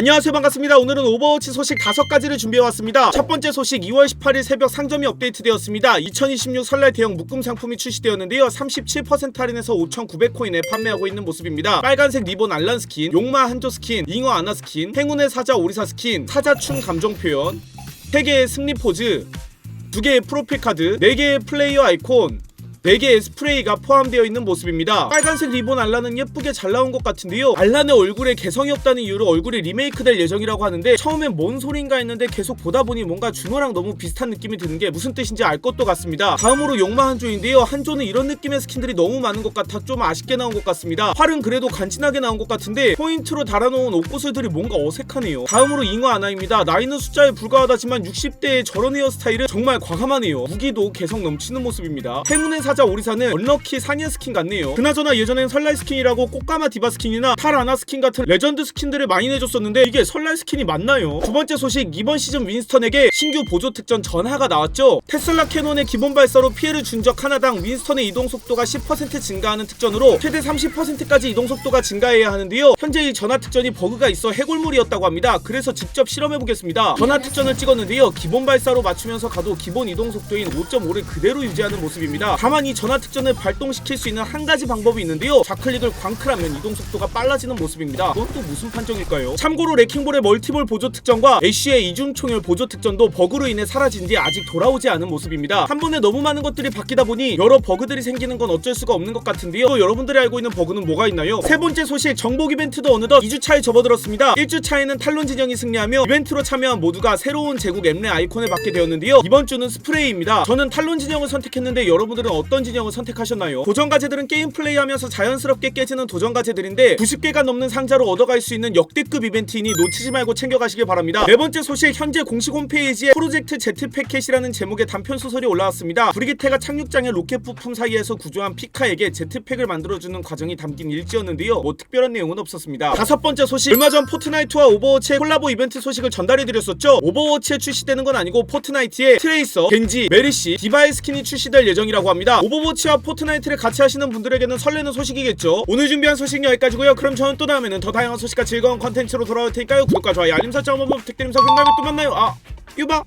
안녕하세요. 반갑습니다. 오늘은 오버워치 소식 다섯 가지를 준비해왔습니다. 첫 번째 소식 2월 18일 새벽 상점이 업데이트되었습니다. 2026 설날 대형 묶음 상품이 출시되었는데요. 37% 할인해서 5,900코인에 판매하고 있는 모습입니다. 빨간색 리본 알란 스킨 용마 한조 스킨 잉어 아나 스킨 행운의 사자 오리사 스킨 사자충 감정 표현 3개의 승리 포즈 2개의 프로필 카드 4개의 플레이어 아이콘 4개의 스프레이가 포함되어 있는 모습입니다. 빨간색 리본 알라는 예쁘게 잘 나온 것 같은데요. 알란의 얼굴에 개성이 없다는 이유로 얼굴이 리메이크 될 예정이라고 하는데 처음엔 뭔 소린가 했는데 계속 보다 보니 뭔가 준호랑 너무 비슷한 느낌이 드는 게 무슨 뜻인지 알 것도 같습니다. 다음으로 용마 한조인데요. 한조는 이런 느낌의 스킨들이 너무 많은 것 같아 좀 아쉽게 나온 것 같습니다. 활은 그래도 간지나게 나온 것 같은데 포인트로 달아놓은 옷구슬들이 뭔가 어색하네요. 다음으로 잉어 아나입니다. 나이는 숫자에 불과하다지만 60대의 저런 헤어스타일은 정말 과감하네요. 무기도 개성 넘치는 모습입니다. 행운의 사자 오리사는 언럭키 상해 스킨 같네요. 그나저나 예전엔 설날 스킨이라고 꽃가마 디바 스킨이나 탈아나 스킨 같은 레전드 스킨들을 많이 내줬었는데 이게 설날 스킨이 맞나요? 두 번째 소식 이번 시즌 윈스턴에게 신규 보조 특전 전하가 나왔죠. 테슬라 캐논의 기본 발사로 피해를 준 적 하나당 윈스턴의 이동 속도가 10% 증가하는 특전으로 최대 30%까지 이동 속도가 증가해야 하는데요. 현재 이 전하 특전이 버그가 있어 해골물이었다고 합니다. 그래서 직접 실험해 보겠습니다. 전하 특전을 찍었는데요. 기본 발사로 맞추면서 가도 기본 이동 속도인 5.5를 그대로 유지하는 모습입니다. 다만 이 전하 특전을 발동시킬 수 있는 한 가지 방법이 있는데요. 좌클릭을 광클하면 이동 속도가 빨라지는 모습입니다. 그건 또 무슨 판정일까요? 참고로 레킹볼의 멀티볼 보조 특전과 애쉬의 이중 총열 보조 특전도 버그로 인해 사라진 뒤 아직 돌아오지 않은 모습입니다. 한 번에 너무 많은 것들이 바뀌다 보니 여러 버그들이 생기는 건 어쩔 수가 없는 것 같은데요. 또 여러분들이 알고 있는 버그는 뭐가 있나요? 세 번째 소식 정복 이벤트도 어느덧 2주 차에 접어들었습니다. 1주 차에는 탈론 진영이 승리하며 이벤트로 참여한 모두가 새로운 제국 엠레 아이콘을 받게 되었는데요. 이번 주는 스프레이입니다. 저는 탈론 진영을 선택했는데 여러분들은 어떤 진영을 선택하셨나요? 도전 과제들은 게임 플레이하면서 자연스럽게 깨지는 도전 과제들인데 90개가 넘는 상자로 얻어갈 수 있는 역대급 이벤트이니 놓치지 말고 챙겨가시길 바랍니다. 네 번째 소식 현재 공식 홈페이지에 프로젝트 Z 패켓이라는 제목의 단편 소설이 올라왔습니다. 브리기테가 착륙장의 로켓 부품 사이에서 구조한 피카에게 제트팩을 만들어주는 과정이 담긴 일지였는데요. 뭐 특별한 내용은 없었습니다. 다섯 번째 소식 얼마 전 포트나이트와 오버워치의 콜라보 이벤트 소식을 전달해드렸었죠. 오버워치에 출시되는 건 아니고 포트나이트에 트레이서, 겐지, 메리시, 디바의 스킨이 출시될 예정이라고 합니다. 오버워치와 포트나이트를 같이 하시는 분들에게는 설레는 소식이겠죠. 오늘 준비한 소식 여기까지고요. 그럼 저는 또 다음에는 더 다양한 소식과 즐거운 컨텐츠로 돌아올 테니까요. 구독과 좋아요, 알림 설정 한번 부탁드리면서 그다음에 또 만나요. 아, 유바.